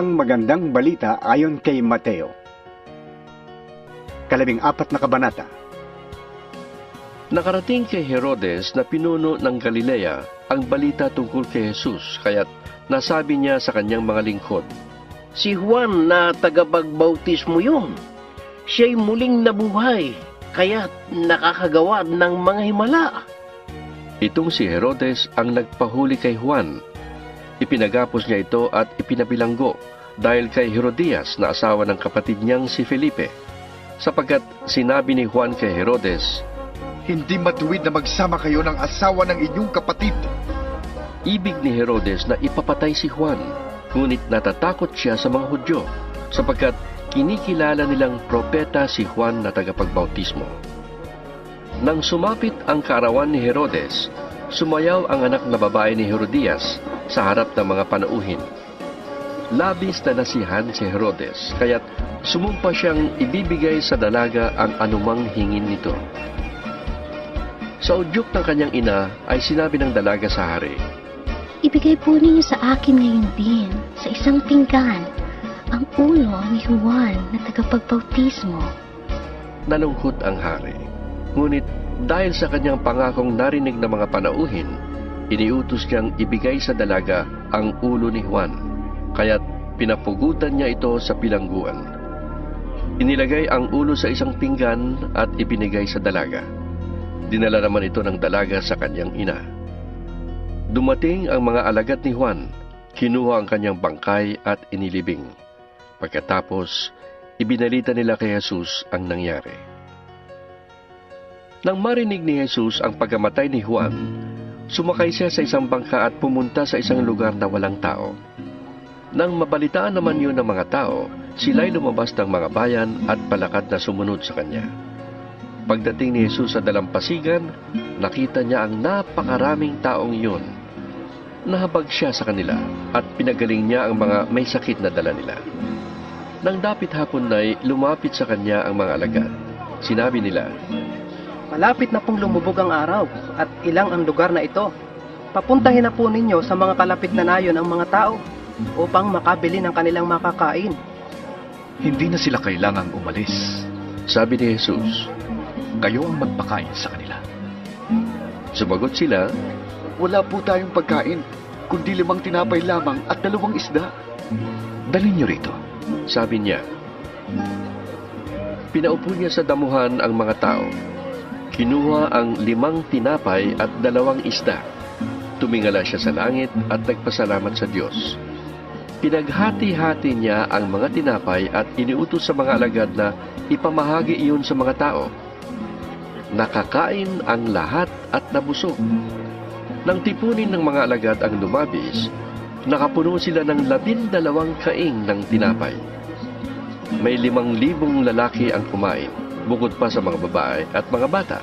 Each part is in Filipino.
Ang magandang balita ayon kay Mateo. Kalabing apat na kabanata. Nakarating kay Herodes na pinuno ng Galilea ang balita tungkol kay Jesus, kaya't nasabi niya sa kanyang mga lingkod, Si Juan na tagapagbautismo yun. Siya'y muling nabuhay, kaya't nakakagawa ng mga himala. Itong si Herodes ang nagpahuli kay Juan. Ipinagapos niya ito at ipinabilanggo dahil kay Herodias na asawa ng kapatid niyang si Felipe. Sapagkat sinabi ni Juan kay Herodes, Hindi matuwid na magsama kayo ng asawa ng inyong kapatid. ibig ni Herodes na ipapatay si Juan. Ngunit natatakot siya sa mga Hudyo sapagkat kinikilala nilang propeta si Juan na tagapagbautismo. Nang sumapit ang kaarawan ni Herodes, sumayaw ang anak na babae ni Herodias sa harap ng mga panauhin. Labis na nasihan si Herodes, kaya't sumumpa siyang ibibigay sa dalaga ang anumang hingin nito. Sa udyok ng kanyang ina ay sinabi ng dalaga sa hari, Ibigay po ninyo sa akin ngayon din, sa isang pinggan, ang ulo ni Juan na tagapagbautismo. Nalungkot ang hari. Ngunit dahil sa kanyang pangakong narinig ng mga panauhin, iniutos niyang ibigay sa dalaga ang ulo ni Juan. Kaya't pinapugutan niya ito sa bilangguan. Inilagay ang ulo sa isang pinggan at ipinigay sa dalaga. Dinala naman ito ng dalaga sa kanyang ina. Dumating ang mga alagad ni Juan, kinuha ang kanyang bangkay at inilibing. Pagkatapos, ibinalita nila kay Jesus ang nangyari. Nang marinig ni Jesus ang pagkamatay ni Juan, sumakay siya sa isang bangka at pumunta sa isang lugar na walang tao. Nang mabalitaan naman yun ng mga tao, sila'y lumabas ng mga bayan at palakad na sumunod sa kanya. Pagdating ni Jesus sa dalampasigan, nakita niya ang napakaraming taong iyon. Nahabag siya sa kanila at pinagaling niya ang mga may sakit na dala nila. Nang dapit hapon na'y lumapit sa kanya ang mga alagad. Sinabi nila, Malapit na pong lumubog ang araw at ilang ang lugar na ito. Papuntahin na po ninyo sa mga kalapit na nayon ang mga tao upang makabili ng kanilang makakain. Hindi na sila kailangang umalis. sabi ni Jesus. Kayo ang magpakain sa kanila. Sumagot sila, Wala po tayong pagkain, kundi limang tinapay lamang at dalawang isda. Dalhin niyo rito. sabi niya. Pinaupo niya sa damuhan ang mga tao. Kinuha ang limang tinapay at dalawang isda. Tumingala siya sa langit at nagpasalamat sa Diyos. Pinaghati-hati niya ang mga tinapay at iniutos sa mga alagad na ipamahagi iyon sa mga tao. Nakakain ang lahat at nabusog. Nang tipunin ng mga alagad ang lumabis, nakapuno sila ng labindalawang kaing ng tinapay. May limang libong lalaki ang kumain, bukod pa sa mga babae at mga bata.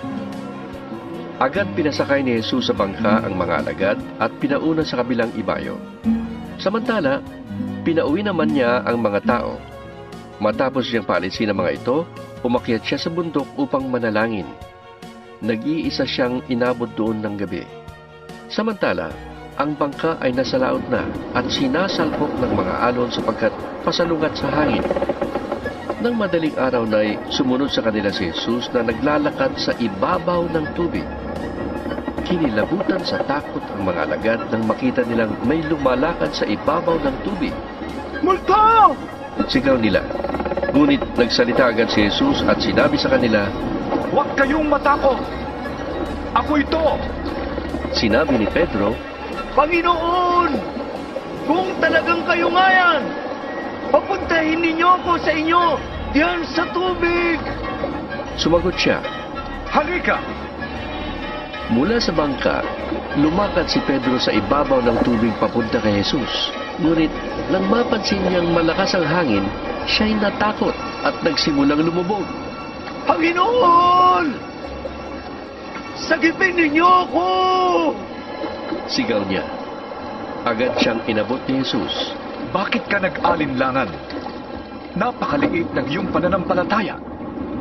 Agad pinasakay ni Jesus sa bangka ang mga alagad at pinauna sa kabilang ibayo. Samantala, pinauwi naman niya ang mga tao. Matapos siyang paalisin ang mga ito, umakyat siya sa bundok upang manalangin. Nag-iisa siyang inabot doon ng gabi. Samantala, ang bangka ay nasa laot na at sinasalpok ng mga alon sapagkat pasalungat sa hangin. Nang madaling araw na ay sumunod sa kanila si Jesus na naglalakad sa ibabaw ng tubig. Kinilabutan sa takot ang mga alagad nang makita nilang may lumalakad sa ibabaw ng tubig. Multo! Sigaw nila. Ngunit nagsalita agad si Jesus at sinabi sa kanila, Huwag kayong matakot! Ako ito! sinabi ni Pedro, Panginoon! Kung talagang kayo nga yan, papuntahin ninyo ako sa inyo diyan sa tubig. sumagot siya. Halika! Mula sa bangka, lumakad si Pedro sa ibabaw ng tubig papunta kay Jesus. Ngunit nang mapansin niyang malakas ang hangin, siya'y natakot at nagsimulang lumubog. Panginoon! Sagipin ninyo ako! Sigaw niya. Agad siyang inabot ni Jesus. Bakit ka nag-alinlangan? Napakaliit ng iyong pananampalataya.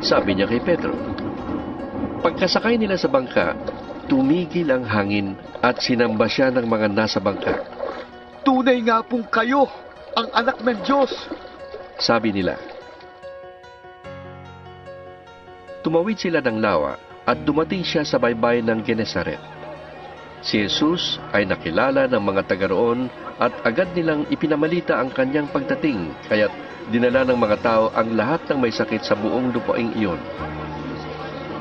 Sabi niya kay Pedro. Pagkasakay nila sa bangka, tumigil ang hangin at sinamba siya ng mga nasa bangka. Tunay nga pong kayo, ang anak ng Diyos. sabi nila. Tumawid sila ng lawa at dumating siya sa baybay ng Genesaret. Si Jesus ay nakilala ng mga taga roon at agad nilang ipinamalita ang kanyang pagdating, kaya't dinala ng mga tao ang lahat ng may sakit sa buong lupaing iyon.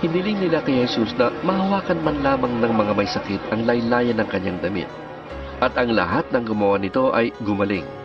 Hiniling nila kay Jesus na mahawakan man lamang ng mga may sakit ang laylayan ng kanyang damit. At ang lahat ng gumawa nito ay gumaling.